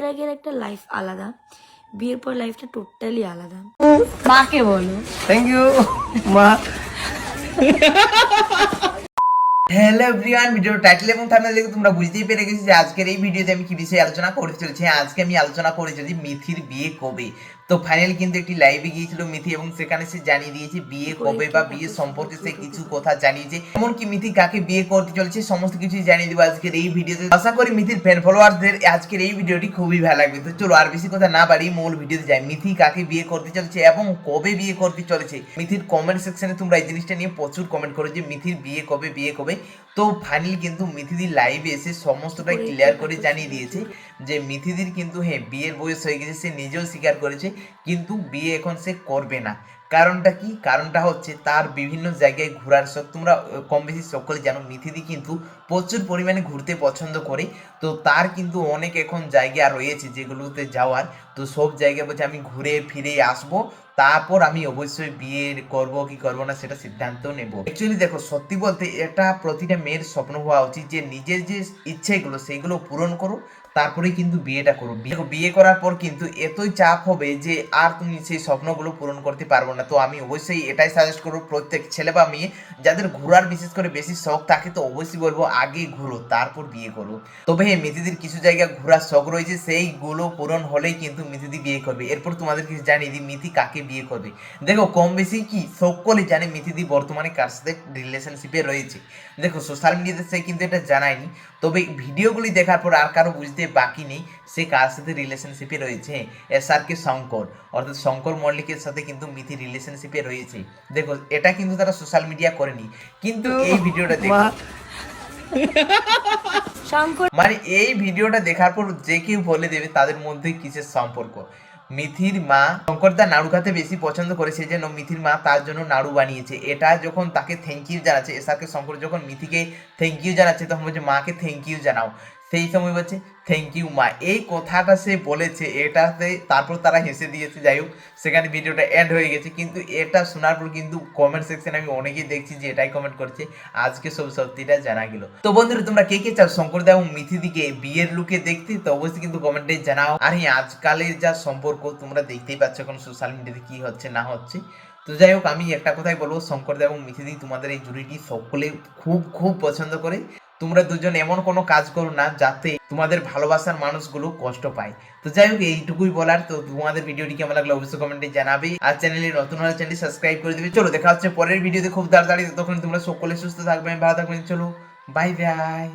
বিয়ের আগের একটা লাইফ আলাদা। বিয়ের পর লাইফটা টোটালি আলাদা। মাকে বলো। থ্যাংক ইউ মা। হ্যালো এভরিওয়ান ভিডিও টাইটেল এবং থাম্বনেল দেখে তোমরা বুঝতেই পেরে গেছো যে আজকের এই ভিডিওতে আমি কি বিষয়ে আলোচনা করে চলেছি। আজকে আমি আলোচনা করে চলেছি মিথির বিয়ে কবে। তো ফাইনাল কিন্তু একটি লাইভে গিয়েছিল মিথি এবং সেখানে সে জানিয়ে দিয়েছে বিয়ে কবে বা বিয়ে সম্পর্কে সে কিছু কথা জানিয়েছে। এমনকি মিথি কাকে বিয়ে করতে চলেছে সমস্ত কিছু জানিয়ে দেবো আজকের এই ভিডিওতে আশা করি মিথির ফ্যান ফলোয়ারদের আজকের এই ভিডিওটি খুবই ভালো লাগবে। তো চলো আর বেশি কথা না বাড়িয়ে মূল ভিডিওতে যাই। মিথি কাকে বিয়ে করতে চলেছে এবং কবে বিয়ে করতে চলেছে? মিথির কমেন্ট সেকশনে তোমরা এই জিনিসটা নিয়ে প্রচুর কমেন্ট করো যে মিথির বিয়ে কবে বিয়ে কবে। তো ফাইনাল কিন্তু মিথিদি লাইভে এসে সমস্তটাই ক্লিয়ার করে জানিয়ে দিয়েছে যে মিথিদির কিন্তু হ্যাঁ বিয়ের বয়স হয়ে গেছে সে নিজেও স্বীকার করেছে কিন্তু বিয়ে এখন সে করবে না। কারণটা কি? কারণটা হচ্ছে তার বিভিন্ন জায়গায় ঘোরার শখ। তোমরা কম বেশি সকলে জানো মিথিদি কিন্তু প্রচুর পরিমাণে ঘুরতে পছন্দ করে। তো তার কিন্তু অনেক এখন জায়গা রয়েছে যেগুলোতে যাওয়ার। তো সব জায়গায় বলছে আমি ঘুরে ফিরে আসব। তারপর আমি অবশ্যই বিয়ে করব, কি করব না সেটা সিদ্ধান্ত নেব। অ্যাকচুয়ালি দেখো, সত্যি বলতে এটা প্রতিটা মেয়ের স্বপ্ন হওয়া উচিত যে নিজের যে ইচ্ছেগুলো সেইগুলো পূরণ করো তারপরে কিন্তু বিয়েটা করো বিয়ে- বিয়ে করার পর কিন্তু এতই চাপ হবে যে আর তুমি সেই স্বপ্নগুলো পূরণ করতে পারব না। তো আমি অবশ্যই এটাই সাজেস্ট করব, প্রত্যেক ছেলে বা মেয়ে যাদের ঘোরার বিশেষ করে বেশি শখ থাকে, তো অবশ্যই বলব আগে ঘুরো, তারপর বিয়ে করো। তবে হ্যাঁ মিথিদির কিছু জায়গা ঘোরার শখ রয়েছে, সেইগুলো পূরণ হলেই কিন্তু মিথিদি বিয়ে করবে। এরপর তোমাদেরকে জানিয়ে দিই, মিথি কাকে বিয়ে করবে। দেখো কম বেশি কি সকলে জানে মিথিদি বর্তমানে কার সাথে রিলেশনশিপে রয়েছে। দেখো সোশ্যাল মিডিয়াতে সে কিন্তু এটা জানায়নি তবে ভিডিওগুলি দেখার পর আর কারও বুঝতে বাকি নেই সে কার সাথে রিলেশনশিপে রয়েছে। এস আর কে শঙ্কর অর্থাৎ শঙ্কর মল্লিকের সাথে কিন্তু মিথি রিলেশনশিপে রয়েছে। দেখো এটা কিন্তু তারা সোশ্যাল মিডিয়া করেনি। কিন্তু এই ভিডিওটা দেখো। শঙ্কর মানে এই ভিডিওটা দেখার পর যে কেউ বলে দেবে তাদের মধ্যে কিসের সম্পর্ক? মিথির মা শঙ্কর শঙ্করদা নাড়ু খাতে বেশি পছন্দ করে, সেই জন্য মিথির মা তার জন্য নাড়ু বানিয়েছে। এটা যখন তাকে থ্যাংক ইউ জানাচ্ছে এসাকে শঙ্কর যখন মিথিকে থ্যাংক ইউ জানাচ্ছে, তখন বলছে, মাকে থ্যাংক ইউ জানাও। সেই সময় বলছে থ্যাংক ইউ মা। এই কথাটা সে বলেছে, এটাতে তারপর তারা হেসে দিয়েছে, যাই হোক, সেখানে ভিডিওটা এন্ড হয়ে গেছে। কিন্তু এটা শোনার পর কিন্তু কমেন্ট সেকশনে আমি অনেকেই দেখছি যে এটাই কমেন্ট করছে। আজকে সব সত্যিটা জানা গেল। তো বন্ধুরা, তোমরা কে কে চাও? শঙ্করদা এবং মিথিদিকে বিয়ের লুকে দেখতে, তো অবশ্যই কিন্তু কমেন্টে জানাও। আর হ্যাঁ আজকালের যা সম্পর্ক, তোমরা দেখতেই পাচ্ছ এখন সোশ্যাল মিডিয়াতে কি হচ্ছে, না হচ্ছে। তো যাই হোক, আমি একটা কথাই বলব শঙ্করদা এবং মিথিদি তোমাদের এই জুড়িটি সকলে খুব খুব পছন্দ করে। তোমরা দুজন এমন কোনো কাজ করো না যাতে তোমাদের ভালোবাসার মানুষগুলো কষ্ট পায়। তো যাই হোক, এইটুকুই বলার। তো তোমাদের ভিডিওটি কেমন লাগল অবশ্যই কমেন্টে জানাবে। আর চ্যানেলে নতুন হলে চ্যানেল সাবস্ক্রাইব করে দেবে। চলো, দেখা হচ্ছে পরের ভিডিওতে। খুব তাড়াতাড়ি তখন তোমরা সকলে সুস্থ থাকবে। ভালো থাকবেন। চলো বাই বাই